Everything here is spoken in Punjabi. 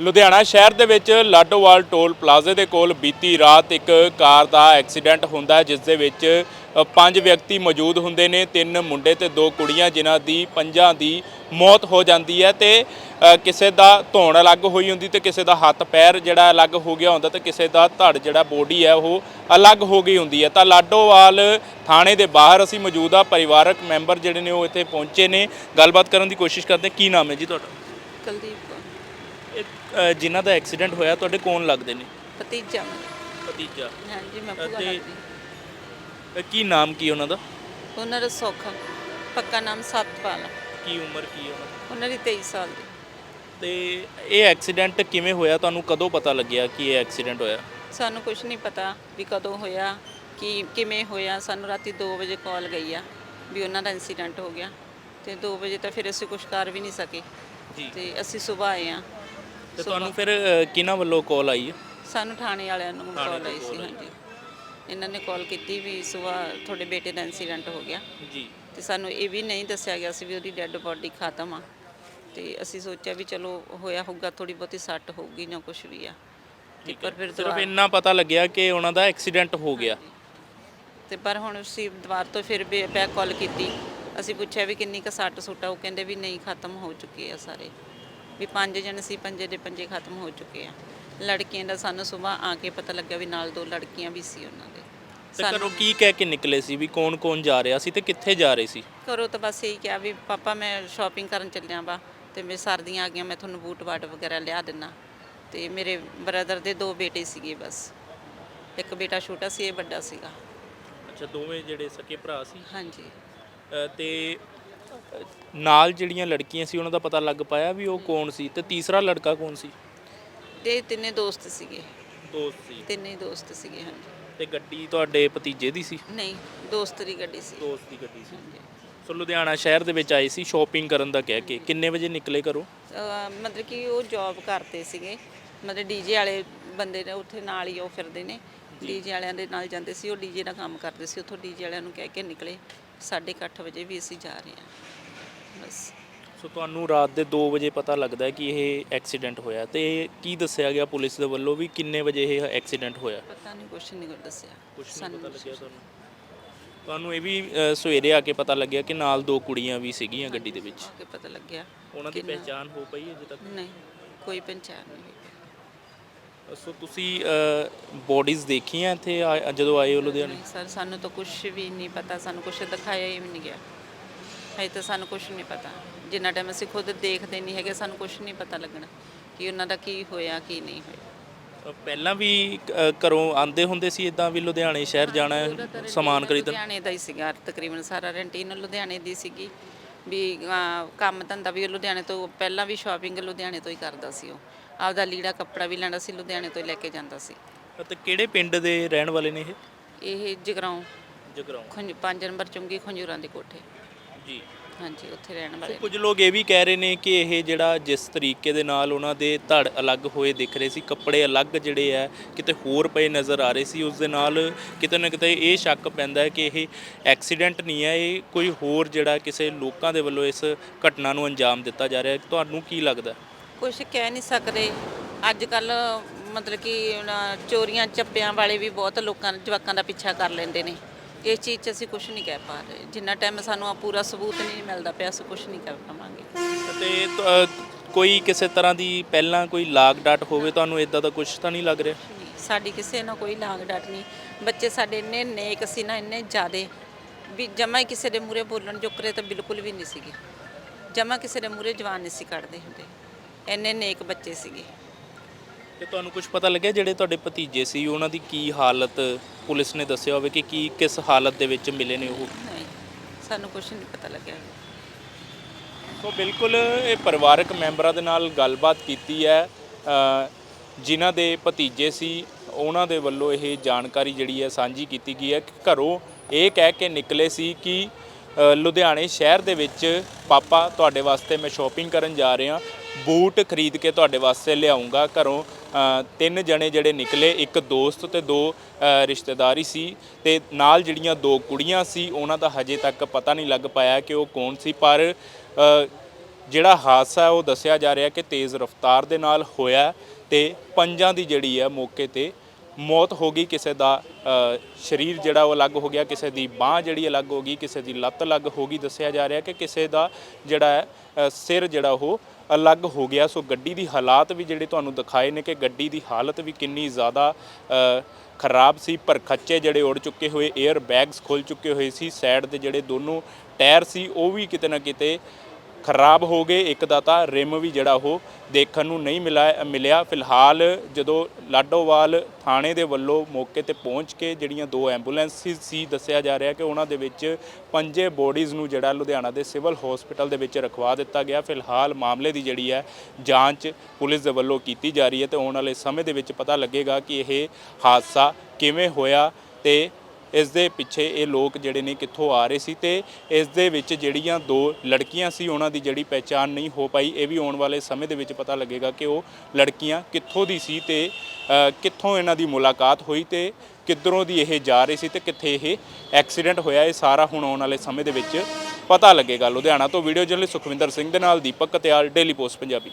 ਲੁਧਿਆਣਾ ਸ਼ਹਿਰ ਦੇ ਵਿੱਚ ਲਾਡੋਵਾਲ ਟੋਲ ਪਲਾਜ਼ੇ ਦੇ ਕੋਲ ਬੀਤੀ ਰਾਤ ਇੱਕ ਕਾਰ ਦਾ ਐਕਸੀਡੈਂਟ ਹੁੰਦਾ ਜਿਸ ਦੇ ਵਿੱਚ ਪੰਜ ਵਿਅਕਤੀ ਮੌਜੂਦ ਹੁੰਦੇ ਨੇ, ਤਿੰਨ ਮੁੰਡੇ ਤੇ ਦੋ ਕੁੜੀਆਂ, ਜਿਨ੍ਹਾਂ ਦੀ ਪੰਜਾਂ ਦੀ ਮੌਤ ਹੋ ਜਾਂਦੀ ਹੈ ਤੇ ਕਿਸੇ ਦਾ ਧੌਣ ਅਲੱਗ ਹੋਈ ਹੁੰਦੀ ਤੇ ਕਿਸੇ ਦਾ ਹੱਥ ਪੈਰ ਜਿਹੜਾ ਅਲੱਗ ਹੋ ਗਿਆ ਹੁੰਦਾ ਤੇ ਕਿਸੇ ਦਾ ਧੜ ਜਿਹੜਾ ਬੋਡੀ ਹੈ ਉਹ ਅਲੱਗ ਹੋ ਗਈ ਹੁੰਦੀ ਹੈ। ਤਾਂ ਲਾਡੋਵਾਲ ਥਾਣੇ ਦੇ ਬਾਹਰ ਅਸੀਂ ਮੌਜੂਦ ਆ ਪਰਿਵਾਰਕ ਮੈਂਬਰ ਜਿਹੜੇ ਨੇ ਉਹ ਇੱਥੇ ਪਹੁੰਚੇ ਨੇ। ਗੱਲਬਾਤ ਕਰਨ ਦੀ ਕੋਸ਼ਿਸ਼ ਕਰਦੇ ਕੀ ਨਾਮ ਹੈ ਜੀ ਤੁਹਾਡਾ? ਕੁਲਦੀਪ ਅ, ਜਿਨ੍ਹਾਂ ਦਾ ਐਕਸੀਡੈਂਟ ਹੋਇਆ ਤੁਹਾਡੇ ਕੌਣ ਲੱਗਦੇ ਨੇ? ਭਤੀਜਾ ਮੇਰਾ ਭਤੀਜਾ। ਹਾਂਜੀ ਮੈਂ ਭੂਆ ਅਤੇ- ਲੱਗਦੀ। ਕੀ ਨਾਮ ਕੀ ਉਹਨਾਂ ਦਾ? ਉਹਨਾਂ ਦਾ ਸੁੱਖ ਪੱਕਾ ਨਾਮ ਸਤਪਾਲ ਆ। ਕੀ ਉਮਰ ਕੀ ਹੈ ਉਹਨਾਂ ਦੀ? ਉਹਨਾਂ ਦੀ 23 ਸਾਲ ਦੀ। ਤੇ ਇਹ ਐਕਸੀਡੈਂਟ ਕਿਵੇਂ ਹੋਇਆ? ਤੁਹਾਨੂੰ ਕਦੋਂ ਪਤਾ ਲੱਗਿਆ ਕਿ ਇਹ ਐਕਸੀਡੈਂਟ ਹੋਇਆ? ਸਾਨੂੰ ਕੁਝ ਨਹੀਂ ਪਤਾ ਵੀ ਕਦੋਂ ਹੋਇਆ ਕੀ ਕਿਵੇਂ ਹੋਇਆ। ਸਾਨੂੰ ਰਾਤੀ 2 ਵਜੇ ਕਾਲ ਗਈ ਆ ਵੀ ਉਹਨਾਂ ਦਾ ਇਨਸੀਡੈਂਟ ਹੋ ਗਿਆ। ਤੇ 2 ਵਜੇ ਤਾਂ ਫਿਰ ਅਸੀਂ ਕੁਝ ਕਰ ਵੀ ਨਹੀਂ ਸਕੇ। ਜੀ। ਤੇ ਅਸੀਂ ਸਵੇਰ ਆਏ ਆ। ਤੇ ਤੁਹਾਨੂੰ ਫਿਰ ਅ, ਕਿਹਨਾਂ ਵੱਲੋਂ ਕਾਲ ਆਈ ਹੈ? ਸਾਨੂੰ ਥਾਣੇ ਵਾਲਿਆਂ ਨੂੰ ਕਾਲ ਆਈ ਸੀ। ਹਾਂਜੀ। ਇਹਨਾਂ ਨੇ ਕਾਲ ਕੀਤੀ ਵੀ ਸਵੇਰ ਤੁਹਾਡੇ ਬੇਟੇ ਦਾ ਇਨਸੀਡੈਂਟ ਹੋ ਗਿਆ। ਜੀ। ਤੇ ਸਾਨੂੰ ਇਹ ਵੀ ਨਹੀਂ ਦੱਸਿਆ ਗਿਆ ਸੀ ਵੀ ਉਹਦੀ ਡੈੱਡ ਬੋਡੀ ਖਤਮ ਆ। ਤੇ ਅਸੀਂ ਸੋਚਿਆ ਵੀ ਚਲੋ ਹੋਇਆ ਹੋਊਗਾ ਥੋੜੀ ਬਹੁਤੀ ਸੱਟ ਹੋਊਗੀ ਜਾਂ ਕੁਝ ਵੀ ਆ। ਤੇ ਪਰ ਫਿਰ ਸਿਰਫ ਦੁਬਾਰਾ- ਇੰਨਾ ਪਤਾ ਲੱਗਿਆ ਕਿ ਉਹਨਾਂ ਦਾ ਐਕਸੀਡੈਂਟ ਹੋ ਗਿਆ। ਤੇ ਪਰ ਹੁਣ ਅਸੀਂ ਦੁਬਾਰ ਤੋਂ ਫਿਰ ਬੈਕ ਕਾਲ ਕੀਤੀ। ਅਸੀਂ ਪੁੱਛਿਆ ਵੀ ਕਿੰਨੀ ਕੁ ਸੱਟ ਸੁੱਟਾ ਉਹ ਕਹਿੰਦੇ ਵੀ ਨਹੀਂ ਖਤਮ ਹੋ ਚੁੱਕੇ ਆ ਸਾਰੇ। ਵੀ ਪੰਜ ਜਣ ਸੀ ਪੰਜੇ ਦੇ ਪੰਜੇ ਖਤਮ ਹੋ ਚੁੱਕੇ ਆ। ਲੜਕੀਆਂ ਦਾ ਸਾਨੂੰ ਸਵੇਰ ਆ ਕੇ ਪਤਾ ਲੱਗਿਆ ਵੀ ਨਾਲ ਦੋ ਲੜਕੀਆਂ ਵੀ ਸੀ ਉਹਨਾਂ ਦੇ। ਤੇ ਘਰੋਂ ਕੀ ਕਹਿ ਕੇ ਨਿਕਲੇ ਸੀ ਵੀ ਕੌਣ ਕੌਣ ਜਾ ਰਿਹਾ ਸੀ ਤੇ ਕਿੱਥੇ ਜਾ ਰਹੇ ਸੀ? ਘਰੋਂ ਤਾਂ ਬਸ ਇਹੀ ਕਿਹਾ ਵੀ ਪਾਪਾ ਮੈਂ ਸ਼ਾਪਿੰਗ ਕਰਨ ਚੱਲਿਆ ਵਾ ਤੇ ਮੇਰੇ ਸਰਦੀਆਂ ਆ ਗਈਆਂ ਮੈਂ ਤੁਹਾਨੂੰ ਬੂਟ ਬਾਟ ਵਗੈਰਾ ਲਿਆ ਦਿੰਨਾ। ਤੇ ਮੇਰੇ ਬ੍ਰਦਰ ਦੇ ਦੋ ਬੇਟੇ ਸੀਗੇ ਬਸ। ਇੱਕ ਬੇਟਾ ਛੋਟਾ ਸੀ ਇਹ ਵੱਡਾ ਸੀਗਾ। ਅੱਛਾ ਦੋਵੇਂ ਜਿਹੜੇ ਸਕੇ ਭਰਾ ਸੀ? ਹਾਂਜੀ। ਤੇ ਨਾਲ ਜਿਹੜੀਆਂ ਲੜਕੀਆਂ ਸੀ ਉਹਨਾਂ ਦਾ ਪਤਾ ਲੱਗ ਪਾਇਆ ਵੀ ਉਹ ਕੌਣ ਸੀ ਤੇ ਤੀਸਰਾ ਲੜਕਾ ਕੌਣ ਸੀ? ਤੇ ਤਿੰਨੇ ਦੋਸਤ ਸੀਗੇ। ਦੋਸਤ ਸੀ। ਤਿੰਨੇ ਹੀ ਦੋਸਤ ਸੀਗੇ ਹਾਂਜੀ। ਤੇ ਗੱਡੀ ਤੁਹਾਡੇ ਭਤੀਜੇ ਦੀ ਸੀ? ਨਹੀਂ ਦੋਸਤ ਦੀ ਗੱਡੀ ਸੀ। ਦੋਸਤ ਦੀ ਗੱਡੀ ਸੀ। ਸੋ ਲੁਧਿਆਣਾ ਸ਼ਹਿਰ ਦੇ ਵਿੱਚ ਆਏ ਸੀ ਸ਼ਾਪਿੰਗ ਕਰਨ ਦਾ ਕਹਿ ਕੇ। ਕਿੰਨੇ ਵਜੇ ਨਿਕਲੇ ਘਰੋਂ? ਅਹ ਮਤਲਬ ਕਿ ਉਹ ਜੌਬ ਕਰਦੇ ਸੀਗੇ। ਮਤਲਬ ਡੀਜੇ ਵਾਲੇ ਬੰਦੇ ਨੇ ਉੱਥੇ ਨਾਲ ਹੀ ਉਹ ਫਿਰਦੇ ਨੇ। ਡੀਜੇ ਵਾਲਿਆਂ ਦੇ ਨਾਲ ਜਾਂਦੇ ਸੀ ਉਹ ਡੀਜੇ ਦਾ ਕੰਮ ਕਰਦੇ ਸੀ। ਉੱਥੋਂ ਡੀਜੇ ਵਾਲਿਆਂ ਨੂੰ ਕਹਿ ਕੇ ਨਿਕਲੇ 8:30 ਵਜੇ ਵੀ ਅਸੀਂ ਜਾ ਰਹੇ ਹਾਂ। ਬਸ। ਸੋ ਤੁਹਾਨੂੰ ਰਾਤ ਦੇ 2 ਵਜੇ ਪਤਾ ਲੱਗਦਾ ਹੈ ਕਿ ਇਹ ਐਕਸੀਡੈਂਟ ਹੋਇਆ ਤੇ ਕੀ ਦੱਸਿਆ ਗਿਆ ਪੁਲਿਸ ਦੇ ਵੱਲੋਂ ਵੀ ਕਿੰਨੇ ਵਜੇ ਇਹ ਐਕਸੀਡੈਂਟ ਹੋਇਆ? ਪਤਾ ਨਹੀਂ ਕੁਛ ਨਹੀਂ ਦੱਸਿਆ। ਕੁਝ ਨਹੀਂ ਪਤਾ ਲੱਗਿਆ ਤੁਹਾਨੂੰ? ਤੁਹਾਨੂੰ ਇਹ ਵੀ ਅ, ਸਵੇਰੇ ਆ ਕੇ ਪਤਾ ਲੱਗਿਆ ਕਿ ਨਾਲ ਦੋ ਕੁੜੀਆਂ ਵੀ ਸੀਗੀਆਂ ਗੱਡੀ ਦੇ ਵਿੱਚ? ਆ ਕੇ ਪਤਾ ਲੱਗਿਆ ਉਹਨਾਂ ਦੀ ਪਹਿਚਾਣ ਹੋ ਪਈ ਅਜੇ ਤੱਕ? ਨਹੀਂ ਕੋਈ ਪਹਿਚਾਣ ਨਹੀਂ ਹੋਈ। ਸੋ ਤੁਸੀਂ ਬੋਡੀਜ਼ ਦੇਖੀਆਂ ਇੱਥੇ ਆ- ਜਦੋਂ ਆਏ ਹੋ ਲੁਧਿਆਣੇ? ਨਹੀਂ ਸਰ ਸਾਨੂੰ ਤਾਂ ਕੁਝ ਵੀ ਨਹੀਂ ਪਤਾ ਸਾਨੂੰ ਕੁਝ ਦਿਖਾਇਆ ਹੀ ਵੀ ਨਹੀਂ ਗਿਆ। ਹਜੇ ਤਾਂ ਸਾਨੂੰ ਕੁਝ ਨਹੀਂ ਪਤਾ। ਜਿੰਨਾ ਟਾਈਮ ਅਸੀਂ ਖੁਦ ਦੇਖਦੇ ਨਹੀਂ ਹੈਗੇ ਸਾਨੂੰ ਕੁਝ ਨਹੀਂ ਪਤਾ ਲੱਗਣਾ ਕਿ ਉਹਨਾਂ ਦਾ ਕੀ ਹੋਇਆ ਕੀ ਨਹੀਂ ਹੋਇਆ। ਅ, ਪਹਿਲਾਂ ਵੀ ਅ, ਘਰੋਂ ਆਂਦੇ ਹੁੰਦੇ ਸੀ ਇਦਾਂ ਵੀ ਲੁਧਿਆਣੇ ਸ਼ਹਿਰ ਜਾਣਾ ਹੈ, ਸਮਾਨ ਖਰੀਦਣ? ਲੁਧਿਆਣੇ ਦਾ ਹੀ ਸੀਗਾ ਤਕਰੀਬਨ ਸਾਰਾ ਰੈਂਟੀਨ ਲੁਧਿਆਣੇ ਦੀ ਸੀਗੀ। ਵੀ ਅਹ, ਕੰਮ ਧੰਦਾ ਵੀ ਉਹ ਲੁਧਿਆਣੇ ਤੋਂ ਪਹਿਲਾਂ ਵੀ ਸ਼ਾਪਿੰਗ ਲੁਧਿਆਣੇ ਤੋਂ ਹੀ ਕਰਦਾ ਸੀ ਉਹ। ਆਪਦਾ ਲੀੜਾ ਕੱਪੜਾ ਵੀ ਲੈਂਦਾ ਸੀ ਲੁਧਿਆਣੇ ਤੋਂ ਹੀ ਲੈ ਕੇ ਜਾਂਦਾ ਸੀ। ਤੇ ਕਿਹੜੇ ਪਿੰਡ ਦੇ ਰਹਿਣ ਵਾਲੇ ਨੇ ਇਹ? ਇਹ ਜਗਰਾਉਂ। ਜਗਰਾਉਂ। ਖੰਜ 5 ਨੰਬਰ ਚੁੰਗੀ ਖੰਜੂਰਾਂ ਦੇ ਕੋਠੇ। ਜੀ। ਹਾਂਜੀ ਉੱਥੇ ਰਹਿਣ ਵਾਲੇ ਨੇ। ਕੁਝ ਲੋਕ ਇਹ ਵੀ ਕਹਿ ਰਹੇ ਨੇ ਕਿ ਇਹ ਜਿਹੜਾ ਜਿਸ ਤਰੀਕੇ ਦੇ ਨਾਲ ਉਹਨਾਂ ਦੇ ਧੜ ਅਲੱਗ ਹੋਏ ਦਿਖ ਰਹੇ ਸੀ ਕੱਪੜੇ ਅਲੱਗ ਜਿਹੜੇ ਆ ਕਿਤੇ ਹੋਰ ਪਏ ਨਜ਼ਰ ਆ ਰਹੇ ਸੀ ਉਸ ਦੇ ਨਾਲ ਕਿਤੇ ਨਾ ਕਿਤੇ ਇਹ ਸ਼ੱਕ ਪੈਂਦਾ ਹੈ ਕਿ ਇਹ ਐਕਸੀਡੈਂਟ ਨਹੀਂ ਹੈ ਇਹ ਕੋਈ ਹੋਰ ਜਿਹੜਾ ਕਿਸੇ ਲੋਕਾਂ ਦੇ ਵੱਲੋਂ ਇਸ ਘਟਨਾ ਨੂੰ ਅੰਜਾਮ ਦਿੱਤਾ ਜਾ ਰਿਹਾ ਹੈ। ਤੁਹਾਨੂੰ ਕੀ ਲੱਗਦਾ ਕੁਝ ਕਹਿ ਨਹੀਂ ਸਕਦੇ। ਅੱਜ ਕੱਲ ਮਤਲਬ ਕਿ ਚੋਰੀਆਂ ਚੱਪਿਆਂ ਵਾਲੇ ਵੀ ਬਹੁਤ ਲੋਕਾਂ ਜਵਾਕਾਂ ਦਾ ਪਿੱਛਾ ਕਰ ਲੈਂਦੇ ਨੇ। ਇਸ ਚੀਜ਼ 'ਚ ਅਸੀਂ ਕੁਝ ਨਹੀਂ ਕਹਿ ਪਾ ਰਹੇ। ਜਿੰਨਾ ਟਾਈਮ ਸਾਨੂੰ ਆ ਪੂਰਾ ਸਬੂਤ ਨਹੀਂ ਮਿਲਦਾ ਪਿਆ ਅਸੀਂ ਕੁਝ ਨਹੀਂ ਕਰ ਪਾਵਾਂਗੇ। ਤੇ ਅ, ਕੋਈ ਕਿਸੇ ਤਰ੍ਹਾਂ ਦੀ ਪਹਿਲਾਂ ਕੋਈ ਲਾਗ ਡਾਟ ਹੋਵੇ ਤੁਹਾਨੂੰ ਇਦਾਂ ਦਾ ਕੁਝ ਤਾਂ ਨਹੀਂ ਲੱਗ ਰਿਹਾ? ਸਾਡੀ ਕਿਸੇ ਨਾਲ ਕੋਈ ਲਾਗ ਡਾਟ ਨਹੀਂ। ਬੱਚੇ ਸਾਡੇ ਇੰਨੇ ਨੇਕ ਸੀ ਨਾ ਇੰਨੇ ਜ਼ਿਆਦੇ। ਵੀ ਜਮਾ ਕਿਸੇ ਦੇ ਮੂਰੇ ਬੋਲਣ ਜੋਕਰੇ ਤਾਂ ਬਿਲਕੁਲ ਵੀ ਨਹੀਂ ਸੀਗੇ। ਜਮਾ ਕਿਸੇ ਦੇ ਮੂਰੇ ਜਵਾਨ ਨਹੀਂ ਸੀ ਕੱਢਦੇ ਹੁੰਦੇ। ਇੰਨੇ ਨੇਕ ਬੱਚੇ ਸੀਗੇ। ਤੇ ਤੁਹਾਨੂੰ ਕੁਝ ਪਤਾ ਲੱਗਿਆ ਜਿਹੜੇ ਤੁਹਾਡੇ ਭਤੀਜੇ ਸੀ? ਉਹਨਾਂ ਦੀ ਕੀ ਹਾਲਤ ਪੁਲਿਸ ਨੇ ਦੱਸਿਆ ਹੋਵੇ ਕਿ ਕੀ ਕਿਸ ਹਾਲਤ ਦੇ ਵਿੱਚ ਮਿਲੇ ਨੇ ਉਹ? ਨਹੀਂ ਸਾਨੂੰ ਕੁਝ ਨਹੀਂ ਪਤਾ ਲੱਗਿਆ। ਸੋ ਬਿਲਕੁਲ ਇਹ ਪਰਿਵਾਰਕ ਮੈਂਬਰਾਂ ਦੇ ਨਾਲ ਗੱਲਬਾਤ ਕੀਤੀ ਹੈ। ਅ, ਜਿਨ੍ਹਾਂ ਦੇ ਭਤੀਜੇ ਸੀ ਉਹਨਾਂ ਦੇ ਵੱਲੋਂ ਇਹ ਜਾਣਕਾਰੀ ਜਿਹੜੀ ਹੈ ਸਾਂਝੀ ਕੀਤੀ ਗਈ ਹੈ ਕਿ ਘਰੋਂ ਇਹ ਕਹਿ ਕੇ ਨਿਕਲੇ ਸੀ ਕਿ ਲੁਧਿਆਣੇ ਸ਼ਹਿਰ ਦੇ ਵਿੱਚ ਪਾਪਾ ਤੁਹਾਡੇ ਵਾਸਤੇ ਮੈਂ ਸ਼ਾਪਿੰਗ ਕਰਨ ਜਾ ਰਿਹਾ। ਬੂਟ ਖਰੀਦ ਕੇ ਤੁਹਾਡੇ ਵਾਸਤੇ ਲਿਆਉਂਗਾ ਘਰੋਂ। ਤਿੰਨ ਜਣੇ ਜਿਹੜੇ ਨਿਕਲੇ, ਇੱਕ ਦੋਸਤ ਤੇ ਦੋ ਰਿਸ਼ਤੇਦਾਰੀ ਸੀ ਤੇ ਨਾਲ ਜਿਹੜੀਆਂ ਦੋ ਕੁੜੀਆਂ ਸੀ, ਉਹਨਾਂ ਦਾ ਹਜੇ ਤੱਕ ਪਤਾ ਨਹੀਂ ਲੱਗ ਪਾਇਆ ਕਿ ਉਹ ਕੌਣ ਸੀ, ਪਰ ਜਿਹੜਾ ਹਾਦਸਾ ਉਹ ਦੱਸਿਆ ਜਾ ਰਿਹਾ ਕਿ ਤੇਜ਼ ਰਫ਼ਤਾਰ ਦੇ ਨਾਲ ਹੋਇਆ ਤੇ ਪੰਜਾਂ ਦੀ ਜਿਹੜੀ ਹੈ ਮੌਕੇ ਤੇ ਮੌਤ ਹੋ ਗਈ, ਕਿਸੇ ਦਾ ਸਰੀਰ ਜਿਹੜਾ ਉਹ ਅਲੱਗ ਹੋ ਗਿਆ, ਕਿਸੇ ਦੀ ਬਾਹ ਜਿਹੜੀ ਅਲੱਗ ਹੋ ਗਈ, ਕਿਸੇ ਦੀ ਲੱਤ ਅਲੱਗ ਹੋ ਗਈ, ਦੱਸਿਆ ਜਾ ਰਿਹਾ ਕਿ ਕਿਸੇ ਦਾ ਜਿਹੜਾ ਹੈ ਸਿਰ ਜਿਹੜਾ ਉਹ ਅਲੱਗ ਹੋ ਗਿਆ। ਸੋ ਗੱਡੀ ਦੀ ਹਾਲਾਤ ਵੀ ਜਿਹੜੇ ਤੁਹਾਨੂੰ ਦਿਖਾਏ ਨੇ ਕਿ ਗੱਡੀ ਦੀ ਹਾਲਤ ਵੀ ਕਿੰਨੀ ਜ਼ਿਆਦਾ ਖਰਾਬ ਸੀ। ਪਰ ਖੱਚੇ ਜਿਹੜੇ ਉੜ ਚੁੱਕੇ ਹੋਏ 에ਅਰ ਬੈਗਸ ਖੁੱਲ ਚੁੱਕੇ ਹੋਏ ਸੀ। ਸਾਈਡ ਦੇ ਜਿਹੜੇ ਦੋਨੋਂ ਟਾਇਰ ਸੀ, ਉਹ ਵੀ ਕਿਤੇ ਨਾ ਕਿਤੇ ਖਰਾਬ ਹੋ ਗਏ। ਇੱਕ ਦਾ ਤਾਂ ਰਿਮ ਵੀ ਜਿਹੜਾ ਉਹ ਦੇਖਣ ਨੂੰ ਨਹੀਂ ਮਿਲਾ ਮਿਲਿਆ। ਫਿਲਹਾਲ ਜਦੋਂ ਲਾਡੋਵਾਲ ਥਾਣੇ ਦੇ ਵੱਲੋਂ ਮੌਕੇ ਤੇ ਪਹੁੰਚ ਕੇ ਜਿਹੜੀਆਂ ਦੋ ਐਂਬੂਲੈਂਸਿਸ ਸੀ, ਦੱਸਿਆ ਜਾ ਰਿਹਾ ਕਿ ਉਹਨਾਂ ਦੇ ਵਿੱਚ ਪੰਜੇ ਬੋਡੀਜ਼ ਨੂੰ ਜਿਹੜਾ ਲੁਧਿਆਣਾ ਦੇ ਸਿਵਲ ਹਸਪੀਟਲ ਦੇ ਵਿੱਚ ਰਖਵਾ ਦਿੱਤਾ ਗਿਆ। ਫਿਲਹਾਲ ਮਾਮਲੇ ਦੀ ਜਿਹੜੀ ਹੈ, ਜਾਂਚ ਪੁਲਿਸ ਦੇ ਵੱਲੋਂ ਕੀਤੀ ਜਾ ਰਹੀ ਹੈ ਤੇ ਆਉਣ ਵਾਲੇ ਸਮੇਂ ਦੇ ਵਿੱਚ ਪਤਾ ਲੱਗੇਗਾ ਕਿ ਇਹ ਹਾਦਸਾ ਕਿਵੇਂ ਹੋਇਆ ਤੇ ਇਸ ਦੇ ਪਿੱਛੇ ਇਹ ਲੋਕ ਜਿਹੜੇ ਨੇ ਕਿੱਥੋਂ ਆ ਰਹੇ ਸੀ ਤੇ ਇਸ ਦੇ ਵਿੱਚ ਜਿਹੜੀਆਂ ਦੋ ਲੜਕੀਆਂ ਸੀ, ਉਹਨਾਂ ਦੀ ਜਿਹੜੀ ਪਹਿਚਾਣ ਨਹੀਂ ਹੋ ਪਾਈ, ਇਹ ਵੀ ਆਉਣ ਵਾਲੇ ਸਮੇਂ ਦੇ ਵਿੱਚ ਪਤਾ ਲੱਗੇਗਾ ਕਿ ਉਹ ਲੜਕੀਆਂ ਕਿੱਥੋਂ ਦੀ ਸੀ ਤੇ ਕਿੱਥੋਂ ਇਹਨਾਂ ਦੀ ਮੁਲਾਕਾਤ ਹੋਈ ਤੇ ਕਿੱਧਰੋਂ ਦੀ ਇਹ ਜਾ ਰਹੇ ਸੀ ਤੇ ਕਿੱਥੇ ਇਹ ਐਕਸੀਡੈਂਟ ਹੋਇਆ, ਇਹ ਸਾਰਾ ਹੁਣ ਆਉਣ ਵਾਲੇ ਸਮੇਂ ਦੇ ਵਿੱਚ ਪਤਾ ਲੱਗੇਗਾ। ਲੁਧਿਆਣਾ ਤੋਂ ਵੀਡੀਓ ਜਰਨਲਿਸਟ ਸੁਖਵਿੰਦਰ ਸਿੰਘ ਦੇ ਨਾਲ ਦੀਪਕ ਕਤਿਆਲ ਡੇਲੀ ਪੋਸਟ ਪੰਜਾਬੀ।